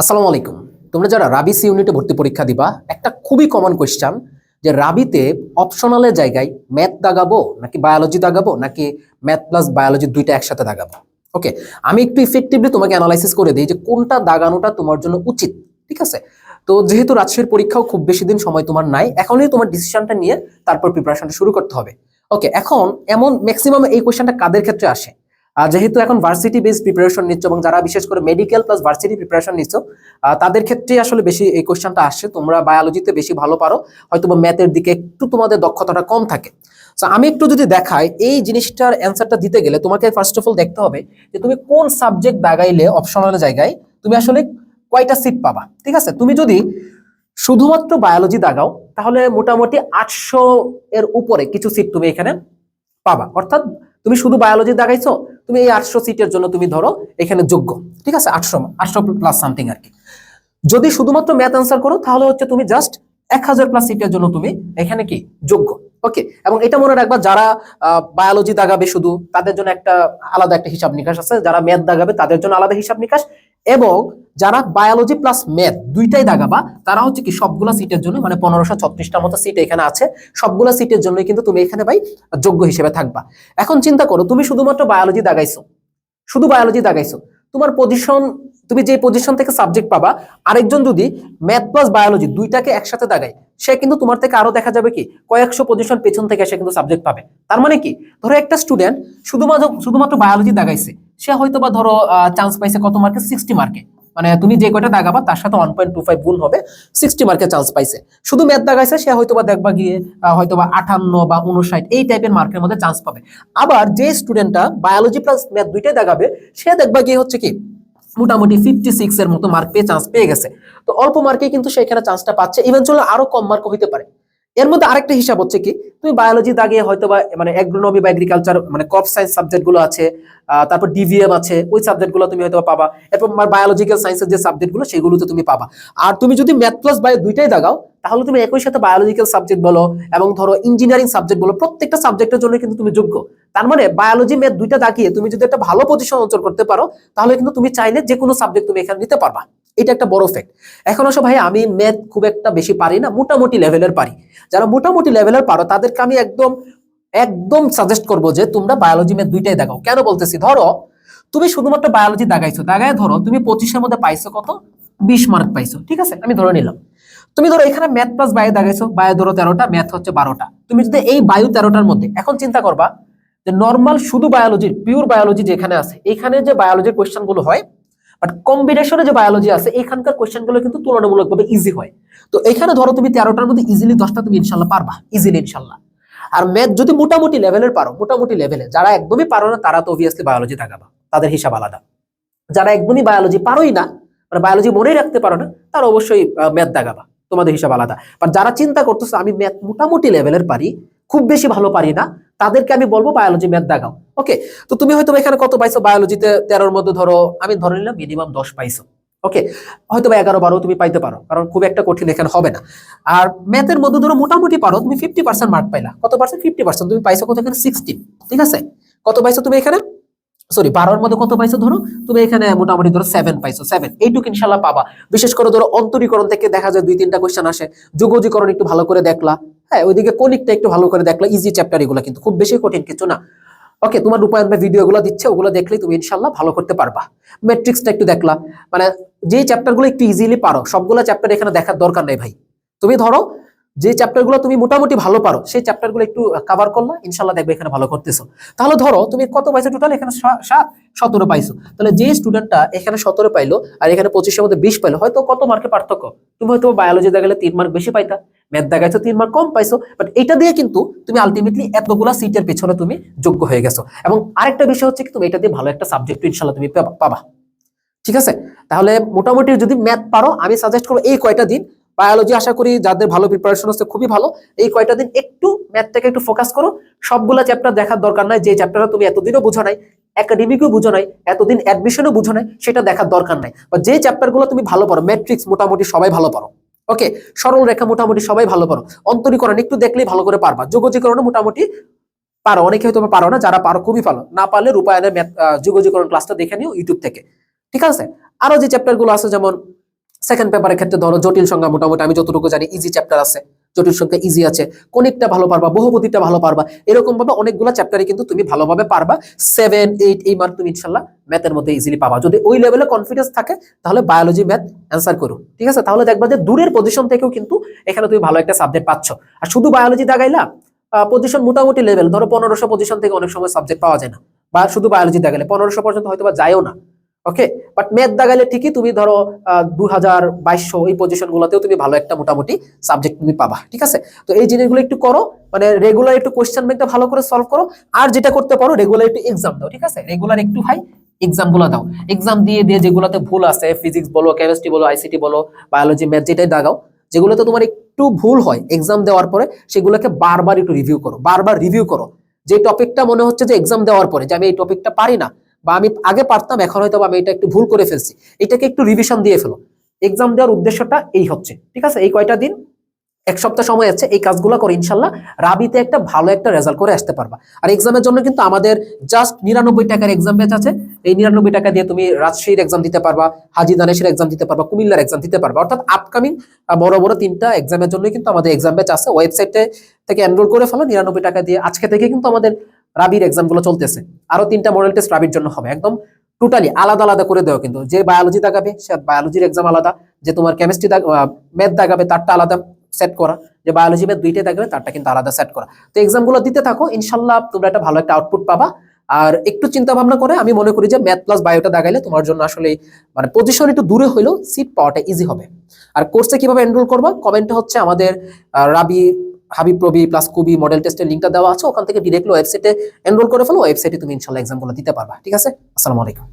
আসসালামু আলাইকুম। তোমরা যারা রাবিস ইউনিটে ভর্তি পরীক্ষা দিবা, একটা খুবই কমন কোয়েশ্চান যে রাবিতে অপশনালের জায়গায় ম্যাথ দাগাবো নাকি বায়োলজি দাগাবো নাকি ম্যাথ প্লাস বায়োলজি দুইটা একসাথে দাগাবো? ওকে আমি একটু ইফেক্টিভলি তোমাকে অ্যানালাইসিস করে দিই যে কোনটা দাগানোটা তোমার জন্য উচিত, ঠিক আছে? তো যেহেতু রাজশাহীর পরীক্ষাও খুব বেশি দিন সময় তোমার নাই, এখনই তোমার ডিসিশনটা নিয়ে তারপর প্রিপারেশনটা শুরু করতে হবে। ওকে এখন এমন ম্যাক্সিমাম এই কোয়েশ্চেনটা কাদের ক্ষেত্রে আসে? যেহেতু এখন ভার্সিটি বেস প্রিপারেশন নিচ্ছ এবং যারা বিশেষ করে মেডিকেল প্লাস ভার্সিটি প্রিপারেশন নিচ্ছ তাদের ক্ষেত্রে আসলে বেশি এই কোশ্চেনটা আসছে। তোমরা বায়োলজিতে বেশি ভালো পারো হয়তো বা ম্যাথের দিকে একটু তোমাদের দক্ষতাটা কম থাকে। তো আমি একটু যদি দেখাই, এই জিনিসটার অ্যান্সারটা দিতে গেলে তোমাকে ফার্স্ট অফ অল দেখতে হবে যে তুমি কোন সাবজেক্ট দাগাইলে অপশনাল জায়গায় তুমি আসলে কয়টা সিট পাবা, ঠিক আছে? তুমি যদি শুধুমাত্র বায়োলজি দাগাও, তাহলে মোটামুটি আটশো এর উপরে কিছু সিট তুমি এখানে পাবা। অর্থাৎ তুমি শুধু বায়োলজি দাগাইছো তুমি এই আটশো সিটের জন্য তুমি ধরো এখানে যোগ্য, ঠিক আছে? আটশো আটশো প্লাস সামথিং আর কি। যদি শুধুমাত্র ম্যাথ অ্যান্সার করো, তাহলে হচ্ছে তুমি জাস্ট এক হাজার প্লাস সিটের জন্য তুমি এখানে কি? যোগ্য ওকে এবং এটা মনে রাখবা, যারা বায়োলজি দাগাবে শুধু, তাদের জন্য একটা আলাদা একটা হিসাব নিকাশ আছে। যারা ম্যাথ দাগাবে, তাদের জন্য আলাদা হিসাব নিকাশ। এবং যারা বায়োলজি প্লাস ম্যাথ দুইটাই দাগাবা তারা হচ্ছে কি সবগুলা সিটের জন্য মানে পনেরোশো ছত্রিশটার মতো সিট এখানে আছে, সবগুলা সিটের জন্য কিন্তু তুমি এখানে ভাই যোগ্য হিসেবে থাকবা। এখন চিন্তা করো, তুমি শুধুমাত্র বায়োলজি দাগাইছো শুধু বায়োলজি দাগাইছো তোমার পজিশন তুমি যে পজিশন থেকে সাবজেক্ট পাবা, আরেকজন যদি ম্যাথ প্লাস বায়োলজি দুইটাকে একসাথে দাগায় সে কিন্তু তোমার থেকে আরও দেখা যাবে কি, কয়েকশো পজিশন পেছন থেকে সে কিন্তু সাবজেক্ট পাবে। তার মানে কি, ধরো একটা স্টুডেন্ট শুধুমাত্র শুধুমাত্র বায়োলজি দাগাইছে সে হয়তো বা ধরো চান্স পাইছে কত মার্কে সিক্সটি মার্কে মানে তুমি যে কয়টা দাগাবা, তার সাথে ওয়ান পয়েন্ট টু ফাইভ গুণ হবে সিক্সটি মার্কে চান্স পাইছে। শুধু ম্যাথ দাগাইছে, সে হয়তো বা দেখবা গিয়ে হয়তো বা আটান্ন বা উনষাট এই টাইপের মার্কের মধ্যে চান্স পাবে। আবার যে স্টুডেন্টটা বায়োলজি প্লাস ম্যাথ দুইটাই দাগাবে, সে দেখবা গিয়ে হচ্ছে কি, মোটামুটি ফিফটি সিক্স এর মতো মার্ক পেয়ে চান্স পেয়ে গেছে। তো অল্প মার্কে কিন্তু সেখানে চান্সটা পাচ্ছে। ইভেনচুয়ালি আরও কম মার্ক হইতে পারে। এর মধ্যে আরেকটা হিসাব হচ্ছে কি, তুমি বায়োলজি দাগিয়ে হয়তো বা মানে অ্যাগ্রোনমি বা এগ্রিকালচার মানে ক্রপ সায়েন্স সাবজেক্টগুলো আছে তারপর ডিভিএম আছে, ওই সাবজেক্টগুলো তুমি হয়তো পাবা। এরপর বায়োলজিক্যাল সায়েন্সের যে সাবজেক্টগুলো, সেগুলোতে তুমি পাবা। আর তুমি যদি ম্যাথ প্লাস বায়ো দুইটাই দাগাও, তাহলে তুমি একই সাথে বায়োলজিক্যাল সাবজেক্ট বলো এবং ধরো ইঞ্জিনিয়ারিং সাবজেক্ট বলো, প্রত্যেকটা সাবজেক্টের জন্য কিন্তু তুমি যোগ্য। তার মানে বায়োলজি ম্যাথ দুইটা দাগিয়ে তুমি যদি একটা ভালো পজিশন অঞ্চল করতে পারো, তাহলে কিন্তু তুমি চাইলে যে কোনো সাবজেক্ট তুমি এখানে নিতে পারবা। এটা একটা বড় ফ্যাক্ট এখন আসো ভাই, আমি ম্যাথ খুব একটা বেশি পারি না, মোটামুটি লেভেলের পারি। যারা মোটামুটি লেভেলের পারো, তাদেরকে আমি একদম একদম সাজেস্ট করব যে তোমরা বায়োলজি ম্যাথ দুইটাই দেখাও। কেন বলতেছি? ধরো, তুমি শুধুমাত্র বায়োলজি দাগাইছো দাগায় ধরো, তুমি পঁচিশের মধ্যে পাইছো কত? বিশ মার্ক পাইছো, ঠিক আছে? আমি ধরে নিলাম। তুমি ধরো এখানে ম্যাথ প্লাস বায়ো দাগাইছো বায়ো ধরো তেরোটা ম্যাথ হচ্ছে বারোটা। তুমি যদি এই বায়ু তেরোটার মধ্যে, এখন চিন্তা করবা যে নর্মাল শুধু বায়োলজি পিওর বায়োলজি যেখানে আছে, এখানে যে বায়োলজির কোয়েশ্চেনগুলো হয় বাট কম্বিনেশনে যে বায়োলজি আছে, এখানকার কোয়েশ্চেনগুলো কিন্তু তুলনামূলকভাবে ইজি হয়। তো এখানে ধরো তুমি তেরোটার মধ্যে ইজিলি দশটা তুমি ইনশাল্লাহ পারবা ইজিলি ইনশাল্লাহ। আর ম্যাথ যদি মোটামুটি লেভেলের পারো, মোটামুটি লেভেলে যারা একদমই পারো না, তারা তো অবভিয়াসলি বায়োলজি থাকাবা তাদের হিসাব আলাদা। যারা একদমই বায়োলজি পারোই না মানে বায়োলজি মনেই রাখতে পারো না, তারা অবশ্যই ম্যাথ দাগাবা তোমাদের হিসাব আলাদা। আর যারা চিন্তা করতেছো, আমি ম্যাথ মোটামুটি লেভেলের পারি খুব বেশি ভালো পারি না। তাদেরকে আমি বলব বায়োলজি ম্যাথ দেখাও। ওকে তো তুমি হয়তো এখানে কত পাইছো? বায়োলজিতে তেরোর মধ্যে ধরো, আমি ধরে নিলাম মিনিমাম দশ পাইছো। ওকে হয়তো বা এগারো, বারো তুমি পাইতে পারো, কারণ খুব একটা কঠিন এখানে হবে না। আর ম্যাথের মধ্যে ধরো মোটামুটি পারো, তুমি ফিফটি পার্সেন্ট মার্ক পাইলা। কত পার্সেন্ট ফিফটি পার্সেন্ট তুমি পাইছো কত এখানে? সিক্সটিন ঠিক আছে? কত পাইছো তুমি এখানে? সরি বারোর মধ্যে কত পাইছো ধরো? তুমি এখানে মোটামুটি ধরো সেভেন পাইছো সেভেন এইটুকু ইনশাল্লাহ পাবা। বিশেষ করে ধরো অন্তরীকরণ থেকে দেখা যায় দুই, তিনটা কোয়েশ্চেন আসে। যুগজীকরণ একটু ভালো করে দেখলা। হ্যাঁ ওইদিকে কনিকটা একটু ভালো করে দেখলা। ইজি চ্যাপ্টার এগুলো কিন্তু খুব বেশি কঠিন কিছু না। ওকে তোমার রূপায়ণ বা ভিডিও গুলো দিচ্ছে, ওগুলো দেখলেই তুমি ইনশাল্লাহ ভালো করতে পারবা। ম্যাট্রিক্সটা একটু দেখলা। মানে যে চ্যাপ্টারগুলো একটু ইজিলি পারো, সবগুলো চ্যাপ্টার এখানে দেখার দরকার নেই ভাই। তুমি ধরো যে চ্যাপ্টারগুলো তুমি মোটামুটি ভালো পারো, সেই চ্যাপ্টারগুলো একটু কভার করলা ইনশাল্লাহ দেখবে এখানে ভালো করতেছো। তাহলে ধরো, তুমি কত পাইছো টোটাল এখানে সাত, সতেরো পাইছো। তাহলে যে স্টুডেন্টটা এখানে সতেরো পাইলো, আর এখানে পঁচিশের মধ্যে বিশ পাইলো, হয়তো কত মার্কের পার্থক্য? তুমি হয়তো বায়োলজি দেখালে তিন মার্ক বেশি পাইতা ম্যাথ দেখাইছো তিন মার্ক কম পাইছো বাট এটা দিয়ে কিন্তু তুমি আলটিমেটলি এতগুলা সিটের পেছনে তুমি যোগ্য হয়ে গেছো। এবং আরেকটা বিষয় হচ্ছে কি, তুমি এটা দিয়ে ভালো একটা সাবজেক্ট ইনশাল্লাহ তুমি পাবা। ঠিক আছে? তাহলে মোটামুটি যদি ম্যাথ পারো, আমি সাজেস্ট করব এই কয়টা দিন বায়োলজি আশা করি যাদের ভালো প্রিপারেশন হচ্ছে খুবই ভালো। এই কয়টা দিন একটু ম্যাথটাকে একটু ফোকাস করো। সবগুলা চ্যাপ্টার দেখার দরকার নাই। যে চ্যাপ্টারটা তুমি এতদিনও বুঝো নাই একাডেমিকও বুঝো নাই, এতদিন অ্যাডমিশনও বুঝো নাই, সেটা দেখার দরকার নাই। বা যে চ্যাপ্টারগুলো তুমি ভালো পারো ম্যাট্রিক্স মোটামুটি সবাই ভালো পারো ওকে সরল রেখা মোটামুটি সবাই ভালো পারো অন্তরীকরণ একটু দেখলেই ভালো করে পারবা। যোগজীকরণ মোটামুটি পারো। অনেকে হয়তো পারো না, যারা পারো খুবই ভালো। না পারলে রূপায়ণের যোগজীকরণ ক্লাসটা দেখে নিও ইউটিউব থেকে। ঠিক আছে? আরও যে চ্যাপ্টারগুলো আছে, যেমন সেকেন্ড পেপারের ক্ষেত্রে ধরো জটিল সংখ্যা মোটামুটি, আমি যতটুকু জানি ইজি চ্যাপ্টার আছে। জটিল সংখ্যা ইজি আছে। কোনিকটা ভালো পারবা, বহুপতিটা ভালো পারবা। এরকম ভাবে অনেকগুলো চ্যাপ্টারে কিন্তু তুমি ভালোভাবে পারবা। সেভেন এইট এই মার্ক তুমি ইনশাল্লাহ ম্যাথের মধ্যে ইজিলি পাবা। যদি ওই লেভেলে কনফিডেন্স থাকে, তাহলে বায়োলজি ম্যাথ অ্যান্সার করো। ঠিক আছে? তাহলে দেখবা যে দূরের পজিশন থেকেও কিন্তু এখানে তুমি ভালো একটা সাবজেক্ট পাচ্ছ। আর শুধু বায়োলজি দাগাইলা পজিশন মোটামুটি লেভেল ধরো পনেরোশো পজিশন থেকে অনেক সময় সাবজেক্ট পাওয়া যায় না। বা শুধু বায়োলজি দাগালে পনেরোশো পর্যন্ত হয়তো বা যায়ও না। ওকে বাট ম্যাথ দাগালে ঠিকই তুমি ধরো দু হাজার বাইশশো এই পজিশন গুলোতেও তুমি ভালো একটা মোটামুটি সাবজেক্ট তুমি পাবা, ঠিক আছে? তো এই জিনিসগুলো একটু করো মানে রেগুলার একটু কোয়েশ্চেন ব্যাংকটা ভালো করে সলভ করো, আর যেটা করতে পারো রেগুলার একটু এক্সাম দাও, ঠিক আছে? রেগুলার একটু ভাই এক্সামগুলো দাও। এক্সাম দিয়ে দিয়ে যেগুলোতে ভুল আছে ফিজিক্স বলো কেমিস্ট্রি বলো আইসিটি বলো বায়োলজি ম্যাথ যেটাই দাগাও, যেগুলোতে তোমার একটু ভুল হয় এক্সাম দেওয়ার পরে, সেগুলোকে বারবার একটু রিভিউ করো, বারবার রিভিউ করো। যে টপিকটা মনে হচ্ছে যে এক্সাম দেওয়ার পরে, যে আমি এই টপিকটা পারি না বা আমি আগে পারতাম, এখন হয়তো আমি এটা একটু ভুল করে ফেলছি। এটাকে একটু রিভিশন দিয়ে ফেলো। এক্সাম দেওয়ার উদ্দেশ্যটা এই হচ্ছে, ঠিক আছে? এই কয়টা দিন? এক সপ্তাহ সময় আছে, এই কাজগুলো করে, ইনশাল্লাহ রাবিতে একটা ভালো একটা রেজাল্ট করে আসতে পারবা। আর এক্সামের জন্য কিন্তু আমাদের জাস্ট নিরানব্বই টাকার এক্সাম ব্যাচ আছে। এই নিরানব্বই টাকা দিয়ে তুমি রাজশাহীর এক্সাম দিতে পারবা, হাজি দানেশের এক্সাম দিতে পারবা, কুমিল্লার এক্সাম দিতে পারবা। অর্থাৎ আপকামিং বড় বড় তিনটা এক্সামের জন্য কিন্তু আমাদের এক্সাম ব্যাচ আছে। ওয়েবসাইটে থেকে এনরোল করে ফেলো, নিরানব্বই টাকা দিয়ে। আজকে থেকে কিন্তু আমাদের রাবির এক্সামগুলো চলতেছে। আরও তিনটা মডেল টেস্ট রাবির জন্য হবে। একদম টোটালি আলাদা আলাদা করে দেওয়া কিন্তু। যে বায়োলজি দাগাবে সে বায়োলজির এক্সাম আলাদা। যে তোমার কেমিস্ট্রি ম্যাথ দাগাবে তারটা আলাদা সেট করা। যে বায়োলজি ম্যাথ দুইটাই দাগাবে তারটা কিন্তু আলাদা সেট করা। তো এক্সামগুলো দিতে থাকো, ইনশাল্লাহ তোমরা একটা ভালো একটা আউটপুট পাবা। আর একটু চিন্তা ভাবনা করে, আমি মনে করি যে ম্যাথ প্লাস বায়োটা দাগাইলে তোমার জন্য আসলে মানে পজিশন একটু দূরে হলেও সিট পাওয়াটা ইজি হবে। আর কোর্সে কীভাবে এনরোল করবা? কমেন্টে হচ্ছে আমাদের রাবি হাবিব প্রবি প্লাস কুবি মডেল টেস্টের লিঙ্কটা দেওয়া আছে, ওখান থেকে ডিরেক্টলি ওয়েবসাইটে এনরোল করে ফেলো ওয়েবসাইটে তুমি ইনশাল্লাহ এক্সামগুলো দিতে পারবা, ঠিক আছে? আসসালামু আলাইকুম।